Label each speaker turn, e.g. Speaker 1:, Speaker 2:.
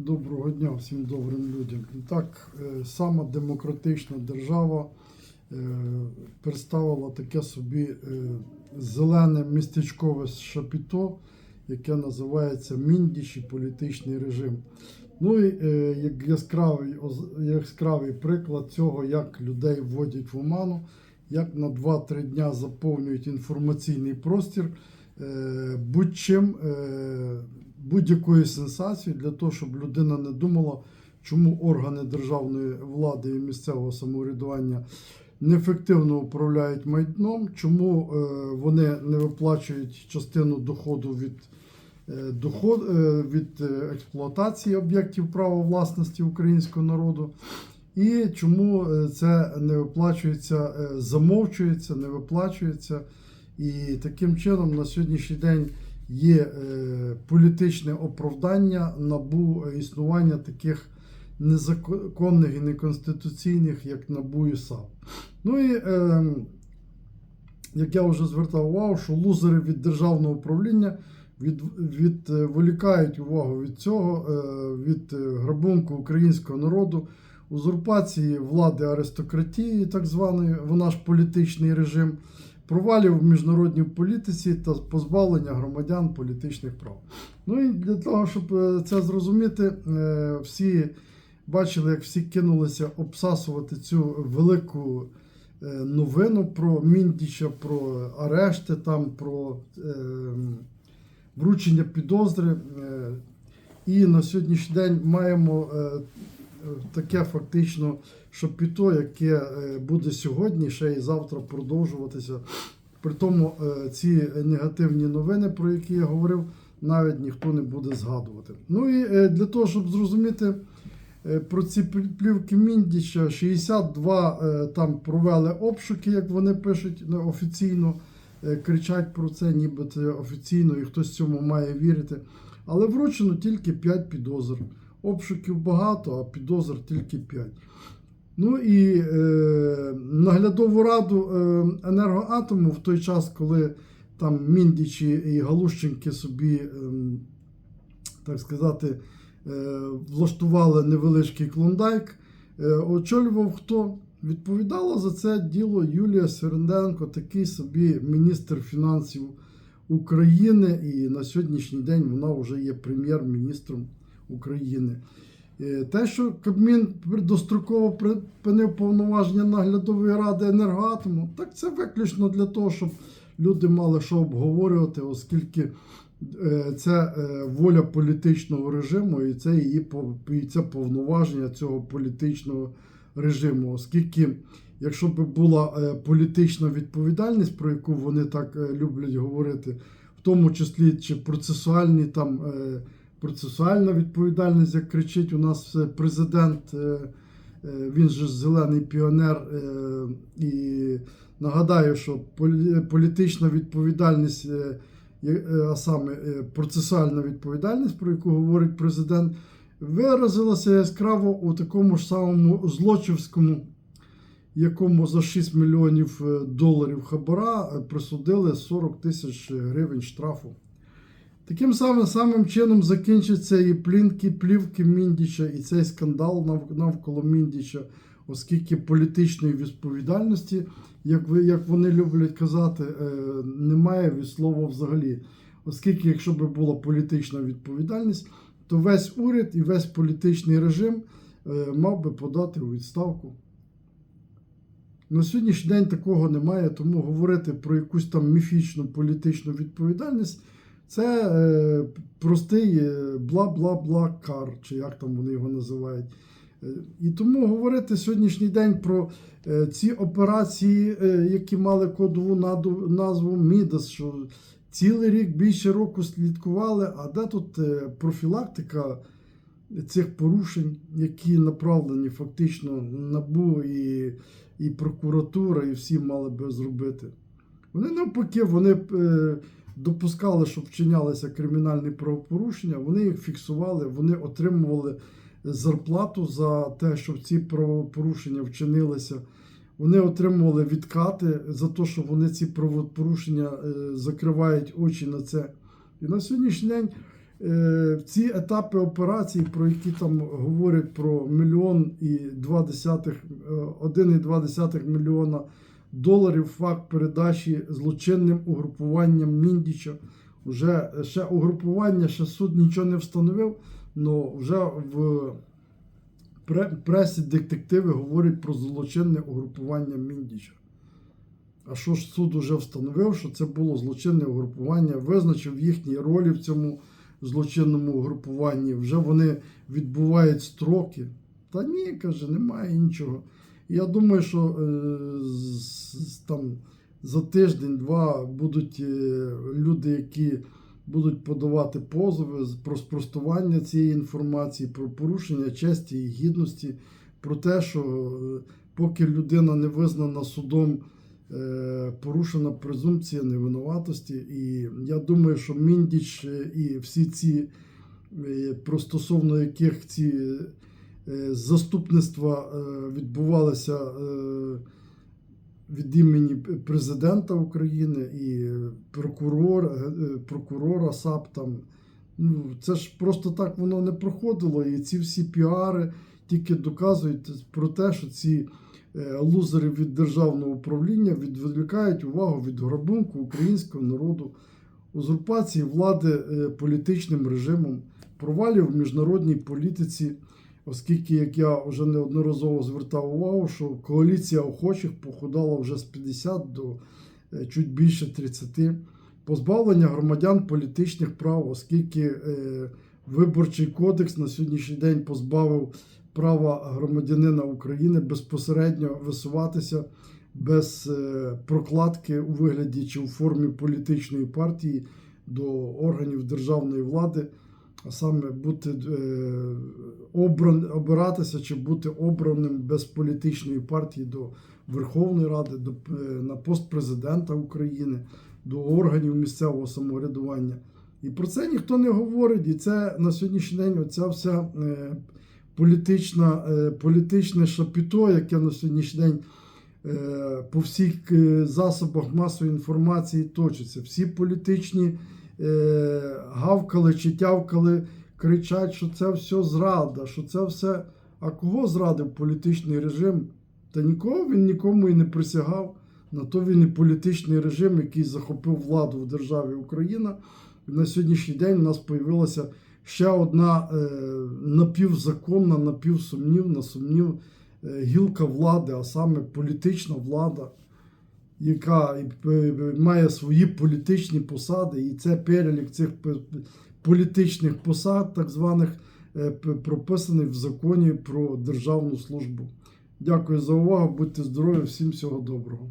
Speaker 1: Доброго дня всім добрим людям. Так, е, сама демократична держава е, представила таке собі е, зелене містечкове шапіто, яке називається Міндіч і політичний режим. Ну і як яскравий, яскравий приклад цього, як людей вводять в оману, як на 2-3 дня заповнюють інформаційний простір будь-чим, будь-якою сенсацією для того, щоб людина не думала, чому органи державної влади і місцевого самоврядування неефективно управляють майном, чому е, вони не виплачують частину доходу від, е, доход, е, від експлуатації об'єктів права власності українського народу. І чому це не виплачується, замовчується, не виплачується. І таким чином на сьогоднішній день є е, політичне оправдання набу е, існування таких незаконних і неконституційних, як НАБУ і САП. Ну і е, як я вже звертав увагу, що лузери від державного управління від, відволікають увагу від цього, від грабунку українського народу, узурпації влади аристократії, так званої, вона ж політичний режим, провалів в міжнародній політиці та позбавлення громадян політичних прав. Ну і для того, щоб е, це зрозуміти, е, всі бачили, як всі кинулися обсасувати цю велику е, новину про Міндіча, про арешти, там, про е, вручення підозри. І на сьогоднішній день маємо таке фактично шапіто, яке е, буде сьогодні, ще і завтра продовжуватися. При тому е, ці негативні новини, про які я говорив, навіть ніхто не буде згадувати. Ну і е, для того, щоб зрозуміти про ці плі- плівки Міндіча, 62 е, там провели обшуки, як вони пишуть офіційно, кричать про це, ніби це офіційно, і хтось цьому має вірити. Але вручено тільки 5 підозр. Обшуків багато, а підозр тільки 5. Ну і е, наглядову раду е, енергоатому в той час, коли там Міндічі і Галущенки собі, ем, так сказати, е, влаштували невеличкий клондайк, е, очолював хто? Відповідала за це діло Юлія Серенденко, такий собі міністр фінансів України, і на сьогоднішній день вона вже є прем'єр-міністром України. Е, Те, що Кабмін достроково припинив повноваження наглядової ради енергоатому, так це виключно для того, щоб люди мали що обговорювати, оскільки е, це е, воля політичного режиму, і це її і це повноваження цього політичного режиму. Оскільки, якщо б була політична відповідальність, про яку вони так люблять говорити, в тому числі чи процесуальні там. Процесуальна відповідальність, як кричить у нас е, президент, е, е, він же зелений піонер. І нагадаю, що політична відповідальність, а саме процесуальна відповідальність, про яку говорить президент, виразилася яскраво у такому ж самому злочівському, якому за 6 мільйонів доларів хабара присудили 40 тисяч гривень штрафу. Таким самим, самим чином закінчаться і плінки, плівки Міндіча, і цей скандал нав- навколо Міндіча, оскільки політичної відповідальності, як, ви, як вони люблять казати, е, немає від слова взагалі. Оскільки, якщо б була політична відповідальність, то весь уряд і весь політичний режим е, мав би подати у відставку. На сьогоднішній день такого немає, тому говорити про якусь там міфічну політичну відповідальність. Це е, простий е, бла-бла-бла кар, чи як там вони його називають. Е, І тому говорити сьогоднішній день про е, ці операції, які мали кодову назву Мідас, що цілий рік більше року слідкували, а де тут профілактика цих порушень, які направлені фактично НАБУ і, і прокуратура, і всі мали би зробити. Вони навпаки, вони допускали, що вчинялися кримінальні правопорушення, вони їх фіксували, вони отримували зарплату за те, що ці правопорушення вчинилися. Вони отримували відкати за те, що вони ці правопорушення е, закривають очі на це. І на сьогоднішній день е, ці етапи операцій, про які там говорять про мільйон і два десятих, е, 1,2 мільйона доларів, факт передачі злочинним угрупуванням Міндіча. Вже ще угрупування, ще суд нічого не встановив, але вже в пресі детективи говорять про злочинне угрупування Міндіча. А що ж суд уже встановив, що це було злочинне угрупування, визначив їхні ролі в цьому злочинному угрупуванні. Вже вони відбувають строки. Та ні, каже, немає нічого. Я думаю, що е, там за тиждень-два будуть е, люди, які будуть подавати позови про спростування цієї інформації, про порушення честі і гідності, про те, що е, поки людина не визнана судом, порушена презумпція невинуватості. І я думаю, що Міндіч і всі ці, про стосовно яких ці заступництва е, відбувалися е, від імені президента України і прокурор, е, прокурора САП там. Ну, це ж просто так воно не проходило. І ці всі піари тільки доказують про те, що ці е, лузери від державного управління відволікають увагу від грабунку українського народу, узурпації влади е, політичним режимом, провалів в міжнародній політиці, оскільки, як я вже неодноразово звертав увагу, що коаліція охочих похудала вже з 50 до е, чуть більше 30, позбавлення громадян політичних прав, оскільки е, виборчий кодекс на сьогоднішній день позбавив права громадянина України безпосередньо висуватися без е, прокладки у вигляді чи у формі політичної партії до органів державної влади, а саме бути е, обран, обиратися чи бути обраним без політичної партії до Верховної Ради, до, е, на пост президента України, до органів місцевого самоврядування. І про це ніхто не говорить. І це на сьогоднішній день оця вся е, політична, політичне шапіто, яке на сьогоднішній день по всіх засобах масової інформації точиться. Всі політичні гавкали чи тявкали, кричать, що це все зрада, що це все. А кого зрадив політичний режим? Та нікого він нікому і не присягав. На то він і політичний режим, який захопив владу в державі Україна. На сьогоднішній день у нас появилася ще одна е, напівзаконна, напівсумнівна, сумнів е, гілка влади, а саме політична влада, яка має свої політичні посади, і це перелік цих політичних посад, так званих, е, прописаний в законі про державну службу. Дякую за увагу, будьте здорові, всім всього доброго.